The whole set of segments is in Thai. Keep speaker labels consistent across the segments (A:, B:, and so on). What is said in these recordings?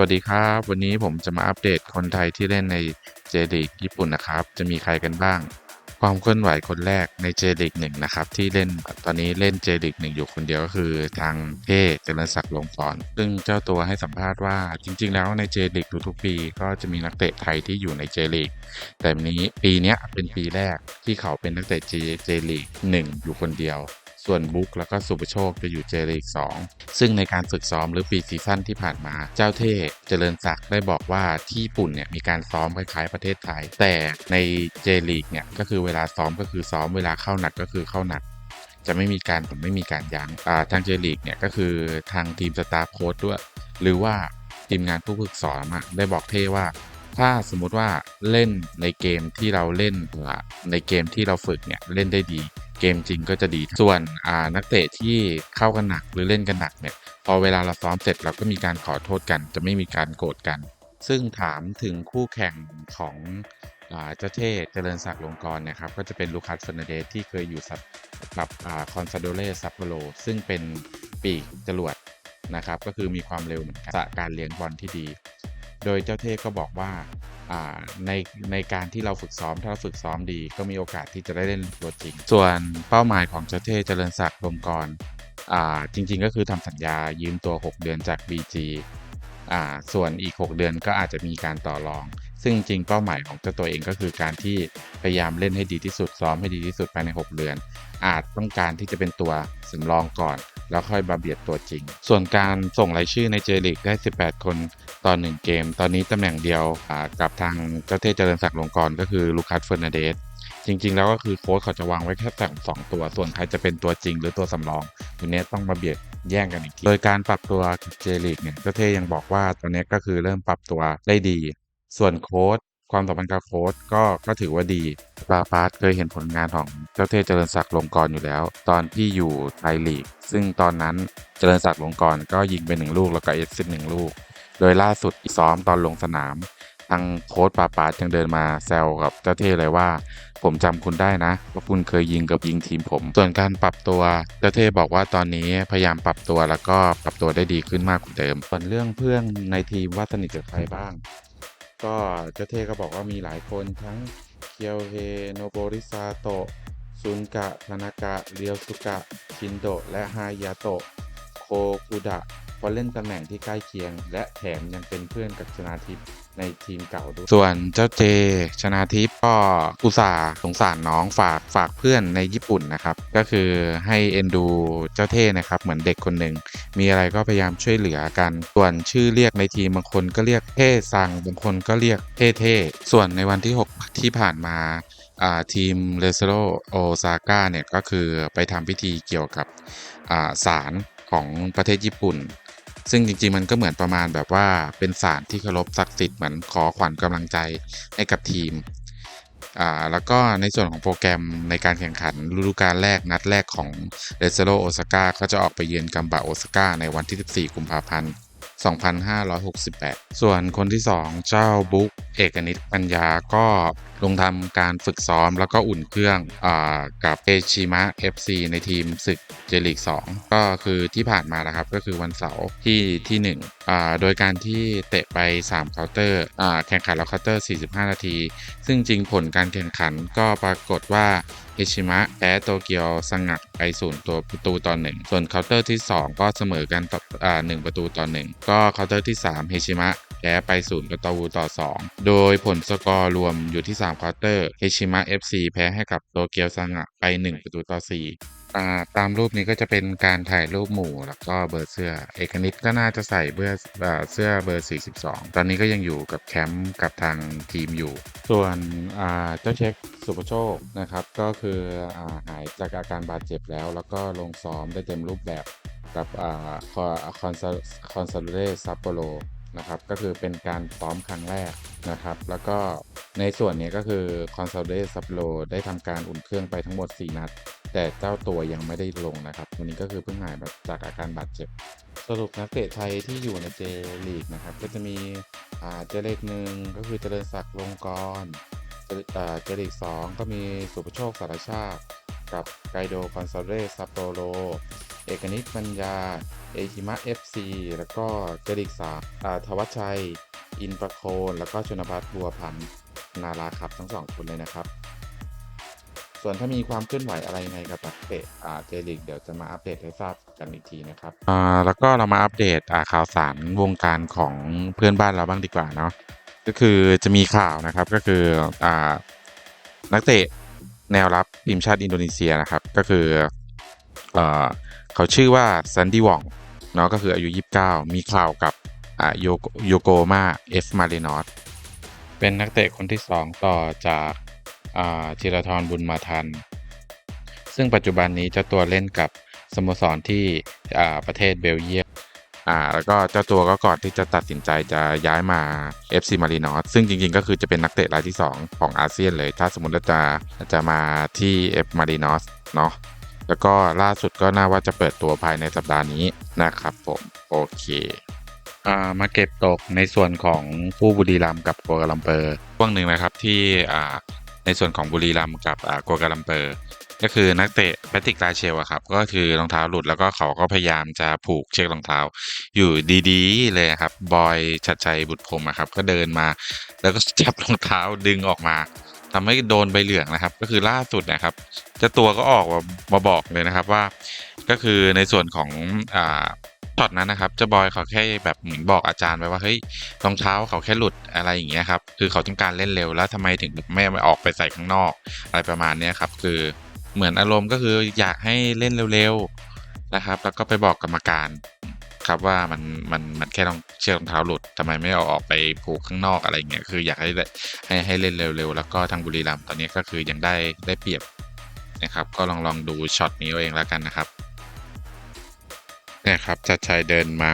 A: วัสดีครับ วันนี้ผมจะมาอัปเดตคนไทยที่เล่นในเจลีกญี่ปุ่นนะครับ จะมีใครกันบ้าง ความเคลื่อนไหวคนแรกในเจลีกหนึ่งนะครับ ที่เล่นตอนนี้เล่นเจลีกหนึ่งอยู่คนเดียวก็คือทางเท่เจริญศักดิ์ลงกรณ์ซึ่งเจ้าตัวให้สัมภาษณ์ว่าจริง ๆ แล้วในเจลีกทุกๆปี ก็จะมีนักเตะไทยที่อยู่ในเจลีกแต่นี้ปีนี้เป็นปีแรกที่เขาเป็นนักเตะเจเจลีกหนึ่งอยู่คนเดียว ส่วนบุ๊กแล้วก็สุประโชคจะอยู่เจลีก2ซึ่งในการฝึกซ้อมหรือปีซีซั่นที่ผ่านมา เจ้าเท่เจริญศักดิ์ได้บอกว่าที่ญี่ปุ่นเนี่ยมีการซ้อมคล้ายๆประเทศไทย แต่ในเจลีกเนี่ยก็คือเวลาซ้อมก็คือซ้อมเวลาเข้าหนักก็คือเข้าหนักจะไม่มีการผมไม่มีการยัง้งทางเจลีกเนี่ยก็คือทางทีมสตาฟโค้ดด้วย หรือว่าทีมงานผู้ฝึกสอนอะได้บอกเท่ว่า ถ้าสมมุติว่าเล่นในเกมที่เราเล่นในเกมที่เราฝึกเนี่ยเล่นได้ดี เกมจริงก็จะดี ส่วนนักเตะที่เข้ากันหนักหรือเล่นกันหนักเนี่ย พอเวลาเราซ้อมเสร็จเราก็มีการขอโทษกัน จะไม่มีการโกรธกัน ซึ่งถามถึงคู่แข่งของเจ้าเท่เจริญศักดิ์ลงกรณ์เนะครับก็จะเป็นลูคัสเฟอร์นเดสที่เคยอยู่สับกับคอนซาโดเล่ซัปโปโรซึ่งเป็นปีกจรวดนะครับก็คือมีความเร็วเหมือนกันสะการเลี้ยงบอลที่ดี โดยเจ้าเท่ก็บอกว่า ในในการที่เราฝึกซ้อม ถ้าเราฝึกซ้อมดี ก็มีโอกาสที่จะได้เล่นตัวจริง ส่วนเป้าหมายของเจ้าเท่เจริญศักดิ์ลงกรจริง ๆ ก็คือทำสัญญายืมตัว 6 เดือนจาก BG อ่าส่วนอีก 6 เดือนก็อาจจะมีการต่อรอง ซึ่งจริงเป้าหมายของเจ้าตัวเองก็คือการที่พยายามเล่นให้ดีที่สุดซ้อมให้ดีที่สุดภายใน 6 เดือน อาจต้องการที่จะเป็นตัวสำรองก่อน แล้วค่อยมาเบียดตัวจริง ส่วนการส่งรายชื่อในเจลีกได้ 18 คน ต่อ1เกม ตอนนี้ตำแหน่งเดียวกับทางเจ้าเทเจริญศักดิ์ลงกรก็คือลูคัสเฟอร์นันเดสจริง ๆ แล้วก็คือโค้ชเขาจะวางไว้แค่แต่สองตัว ส่วนใครจะเป็นตัวจริงหรือตัวสำรองทีนี้ต้องมาเบียดแย่งกันอีกทีโดยการปรับตัวเจลีกเนี่ยเจ้าเทยังบอกว่าตอนนี้ก็คือเริ่มปรับตัวได้ดี ส่วนโค้ชความสัมพันธ์กับโค้ชก็ก็ถือว่าดีปาปาร์ตเคยเห็นผลงานของเจ้าเทเจริญศักดิ์ลงกรอยู่แล้ว ตอนที่อยู่ไทยลีก ซึ่งตอนนั้นเจริญศักดิ์ลงกรก็ยิงไปหนึ่งลูกแล้วก็เอสซิหนึ่งลูก โดยล่าสุดซ้อมตอนลงสนามทางโค้ชปาปายังเดินมาแซวกับเจ้าเทเลยว่า ผมจำคุณได้นะว่าคุณเคยยิงกับยิงทีมผม ส่วนการปรับตัวเจ้าเทบอกว่าตอนนี้พยายามปรับตัวแล้วก็ปรับตัวได้ดีขึ้นมากกว่าเดิม ส่วนเรื่องเพื่อนในทีมว่าสนิทกับใครบ้าง ก็เจ้าเทก็บอกว่ามีหลายคนทั้งเคียวเฮโนโบริซาโตะซุนกะทานากะเรียวสุกะชินโดะและฮายาโตะโคคุดะ เพราะเล่นตำแหน่งที่ใกล้เคียง และแถมยังเป็นเพื่อนกับชนาทิพย์ในทีมเก่าด้วย ส่วนเจ้าเจ ชนาทิพย์ก็อุตส่าห์สงสารน้องฝากฝากเพื่อนในญี่ปุ่นนะครับ ก็คือให้เอ็นดูเจ้าเท่นะครับ เหมือนเด็กคนหนึ่ง มีอะไรก็พยายามช่วยเหลือกัน ส่วนชื่อเรียกในทีมบางคนก็เรียกเท่ซังบางคนก็เรียกเท่เท่ส่วนในวันที่ 6 ที่ผ่านมาทีมเรเซโรโอซาก้าเนี่ยก็คือไปทำพิธีเกี่ยวกับอ่าศาลของประเทศญี่ปุ่น ซึ่งจริงๆมันก็เหมือนประมาณแบบว่าเป็นสารที่เคารพศักดิ์สิทธิ์เหมือนขอขวัญกำลังใจให้กับทีมอ่าแล้วก็ในส่วนของโปรแกรมในการแข่งขันฤดูกาลแรกนัดแรกของเรซโลโอซาก้าก็จะออกไปเยือนกัมบาโอซาก้าในวันที่ 14 กุมภาพันธ์ 2568 ส่วนคนที่ 2 เจ้าบุ๊ก เอกนิตปัญญาก็ลงทำการฝึกซ้อมแล้วก็อุ่นเครื่องอกับเอชิมะ FC ในทีมศึกเจลีก 2 ก็คือที่ผ่านมานะครับก็คือวันเสาร์ที่ที่1อ่าโดยการที่เตะไป3เคาน์เตอร์แข่งขันแล้วเคาน์เตอร์ 45 นาที ซึ่งจริงผลการแข่งขันก็ปรากฏว่าเอชิมะแพ้โตเกียวสังัดไปศูนย์ตัวประตูต่อหนึ่งส่วนเคาน์เตอร์ที่ 2 ก็เสมอกันต่อหนึ่งประตูต่อหนึ่งก็เคาน์เตอร์ที่3เฮชิมะ แพ้ไปศูนย์ประตูต่อ 2 โดยผลสกอร์รวมอยู่ที่3ควอเตอร์เฮชิมะ FC แพ้ให้กับโตเกียวซังะไป 1 ประตูต่อ4อ่ตามรูปนี้ก็จะเป็นการถ่ายรูปหมู่แล้วก็เบอร์เสื้อ เอกนิตก็น่าจะใส่เบอร์อ่าเสื้อเบอร์ 42 ตอนนี้ก็ยังอยู่กับแคมป์กับทางทีมอยู่ ส่วนเจ้าเช็คสุภโชคนะครับ ก็คืออาหายจากอาการบาดเจ็บแล้ว แล้วก็ลงซ้อมได้เต็มรูปแบบกับคอนซาคอนซาเดซัปโปโร นะครับก็คือเป็นการซ้อมครั้งแรกนะครับ แล้วก็ในส่วนนี้ก็คือ c o n s o l d a t e s u b l o ได้ทำการอุ่นเครื่องไปทั้งหมด 4 นัด แต่เจ้าตัวยังไม่ได้ลงนะครับวันนี้ก็คือเพิ่งหายแบบจากอาการบาดเจ็บ สรุปนักเตะไทยที่อยู่ในเจลีกนะครับ ก็จะมีอ่าเจลีกหนึ่งก็คือเจริญศักดิ์ลงกรเจลีกสองก็มีสุประโชคสารชาติ กับไกโดคอนซาเรซัปโปโรเอกนิตปัญญา เอฮิมะเอฟซีแล้วก็เจริกสามอ่าทวัชชัย อินประโคน แล้วก็ชนพัฒน์บัวพันธ์นาราครับทั้งสองคนเลยนะครับ ส่วนถ้ามีความเคลื่อนไหวอะไรยังไงกับนักเตะอ่าเจลีกเดี๋ยวจะมาอัปเดตให้ทราบกันอีกทีนะครับอ่าแล้วก็เรามาอัปเดตอ่าข่าวสารวงการของเพื่อนบ้านเราบ้างดีกว่าเนาะก็คือจะมีข่าวนะครับก็คืออ่านักเตะแนวรับทีมชาติอินโดนีเซียนะครับ ก็คือ เขาชื่อว่าซันดี้วองเนาะก็คืออายุ 29 มีข่าวกับโยโยโกมาเอฟมารินอสเป็นนักเตะคนที่ 2 ต่อจากธีรทรบุญมาทัน ซึ่งปัจจุบันนี้เจ้าตัวเล่นกับสโมสรที่ประเทศเบลเยียมอ่าแล้วก็เจ้าตัวก็ก่อนที่จะตัดสินใจจะย้ายมา FC Marinos ซึ่งจริงๆ ก็คือจะเป็นนักเตะรายที่ 2 ของอาเซียนเลย ถ้าสมมติจะจะมาที่ F Marinos เนาะ แล้วก็ล่าสุดก็น่าว่าจะเปิดตัวภายในสัปดาห์นี้นะครับผมโอเคอ่ามาเก็บตกในส่วนของผู้บุรีรัมย์กับกัวกาลัมเปอร์ช่วงหนึ่งนะครับที่อ่าในส่วนของบุรีรัมย์กับอ่ากัวกาลัมเปอร์ก็คือนักเตะแพทริกลาเชลอะครับ ก็คือรองเท้าหลุดแล้วก็เขาก็พยายามจะผูกเชือกรองเท้า อยู่ดีๆ เลยครับ บอยชัดชัยบุตรพรหมอะครับ ก็เดินมา แล้วก็จับรองเท้าดึงออกมา ทำให้โดนใบเหลืองนะครับ ก็คือล่าสุดนะครับเจ้าตัวก็ออกมามาบอกเลยนะครับว่า ก็คือในส่วนของอ่าช็อตนั้นนะครับเจ้าบอยเขาแค่แบบเหมือนบอกอาจารย์ไปว่าเฮ้ยรองเท้าเขาแค่หลุดอะไรอย่างเงี้ยครับคือเขาต้องการเล่นเร็วแล้วทำไมถึงไม่ไม่ออกไปใส่ข้างนอก อะไรประมาณนี้ครับคือเหมือนอารมณ์ก็คืออยากให้เล่นเร็วๆนะครับ แล้วก็ไปบอกกรรมการครับว่ามันมันมันแค่รอง เชือกรองเท้าหลุดทำไมไม่เอาออกไปผูกข้างนอกอะไรเงี้ยคืออยากให้ให้ให้เล่นเร็วๆ แล้วก็ทางบุรีรัมย์ตอนนี้ก็คือยังได้ได้เปรียบนะครับ ก็ลองลองดูช็อตนี้เอาเองแล้วกันนะครับเนี่ยครับจัดชัยเดินมา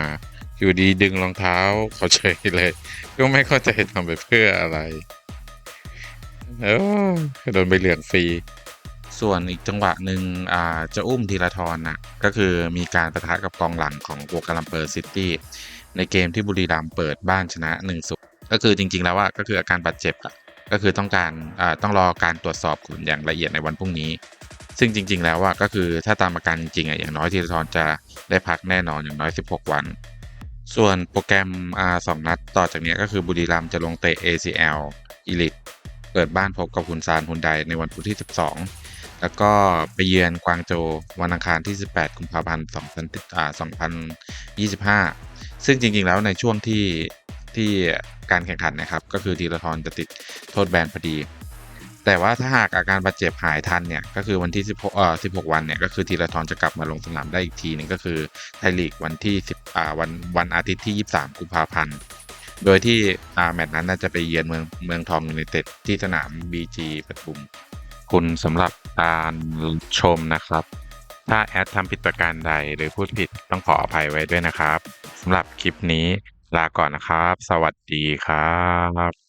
A: อยู่ดีดึงรองเท้าเขาเฉยเลย ก็ไม่เข้าใจทำไปเพื่ออะไรเออโดนใบเหลืองฟรีส่วนอีกจังหวะหนึ่งอ่าจะอุ้มธีรทรน่ะก็คือมีการประทะกับกองหลังของโกกาลัมเปอร์ซิตี้ ในเกมที่บุรีรัมย์เปิดบ้านชนะ1นศูก็คือจริง ๆ แล้วว่าก็คืออาการบาดเจ็บอะก็คือต้องการต้องรอการตรวจสอบผลอย่างละเอียดในวันพรุ่งนี้ ซึ่งจริง ๆ แล้วว่าก็คือถ้าตามอาการจริงๆอะอย่างน้อยธีรทรจะได้พักแน่นอนอย่างน้อย 16 วัน ส่วนโปรแกรมอาสองนัดต่อจากนี้ก็คือบุรีรัมย์จะลงเตะ ACL Elite เปิดบ้านพบกับฮุนซานฮุนไดในวันพุธที่ 12 แล้วก็ไปเยือนกวางโจววันอังคารที่ 18 กุมภาพันธ์ 2000อ่า2025 ซึ่งจริงๆแล้วในช่วงที่ที่การแข่งขันนะครับ ก็คือธีรทรจะติดโทษแบนพอดี แต่ว่าถ้าหากอาการบาดเจ็บหายทันเนี่ยก็คือวันที่ 16เอ่อ16 วันเนี่ยก็คือธีรทรจะกลับมาลงสนามได้อีกทีหนึงก็คือไทยลีกวันที่10อ่าวันวันอาทิตย์ที่ 23 กุมภาพันธ์โดยที่อ่าแมตช์นั้นน่าจะไปเยือนเมืองเมืองทองยูไนเต็ดที่สนาม BG ปทุม คุณสำหรับการชมนะครับ ถ้าแอดทำผิดประการใดหรือพูดผิดต้องขออภัยไว้ด้วยนะครับ สำหรับคลิปนี้ลาก่อนนะครับ สวัสดีครับ